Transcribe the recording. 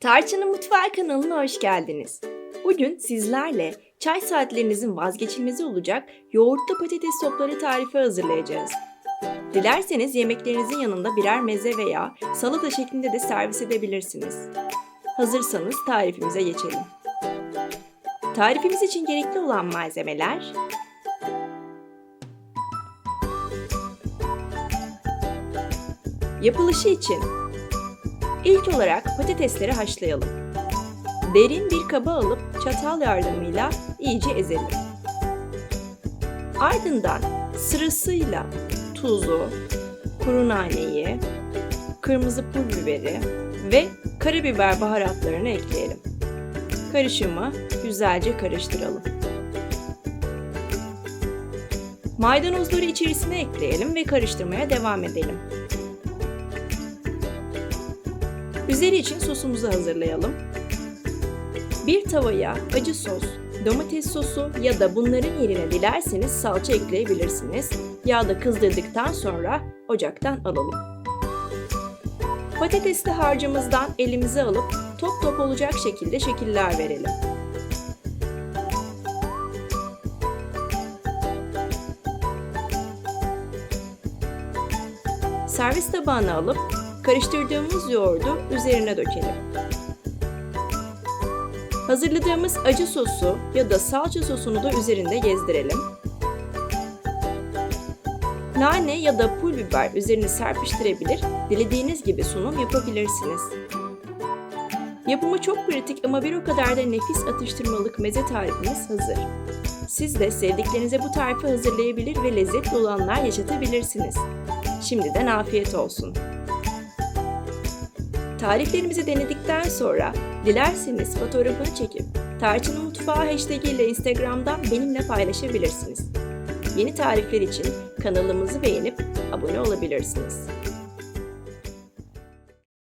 Tarçın'ın Mutfağı kanalına hoş geldiniz. Bugün sizlerle çay saatlerinizin vazgeçilmezi olacak yoğurtlu patates sopları tarifi hazırlayacağız. Dilerseniz yemeklerinizin yanında birer meze veya salata şeklinde de servis edebilirsiniz. Hazırsanız tarifimize geçelim. Tarifimiz için gerekli olan malzemeler Yapılışı için İlk olarak patatesleri haşlayalım. Derin bir kaba alıp çatal yardımıyla iyice ezelim. Ardından sırasıyla tuzu, kuru naneyi, kırmızı pul biberi ve karabiber baharatlarını ekleyelim. Karışımı güzelce karıştıralım. Maydanozları içerisine ekleyelim ve karıştırmaya devam edelim. Üzeri için sosumuzu hazırlayalım. Bir tavaya acı sos, domates sosu ya da bunların yerine dilerseniz salça ekleyebilirsiniz. Yağda kızdırdıktan sonra ocaktan alalım. Patatesli harcımızdan elimize alıp top top olacak şekilde şekiller verelim. Servis tabağına alıp karıştırdığımız yoğurdu üzerine dökelim. Hazırladığımız acı sosu ya da salça sosunu da üzerinde gezdirelim. Nane ya da pul biber üzerine serpiştirebilir, dilediğiniz gibi sunum yapabilirsiniz. Yapımı çok pratik ama bir o kadar da nefis atıştırmalık meze tarifimiz hazır. Siz de sevdiklerinize bu tarifi hazırlayabilir ve lezzetli olanlar yaşatabilirsiniz. Şimdiden afiyet olsun. Tariflerimizi denedikten sonra dilerseniz fotoğrafını çekip Tarçın'ın Mutfağı hashtag ile Instagram'dan benimle paylaşabilirsiniz. Yeni tarifler için kanalımızı beğenip abone olabilirsiniz.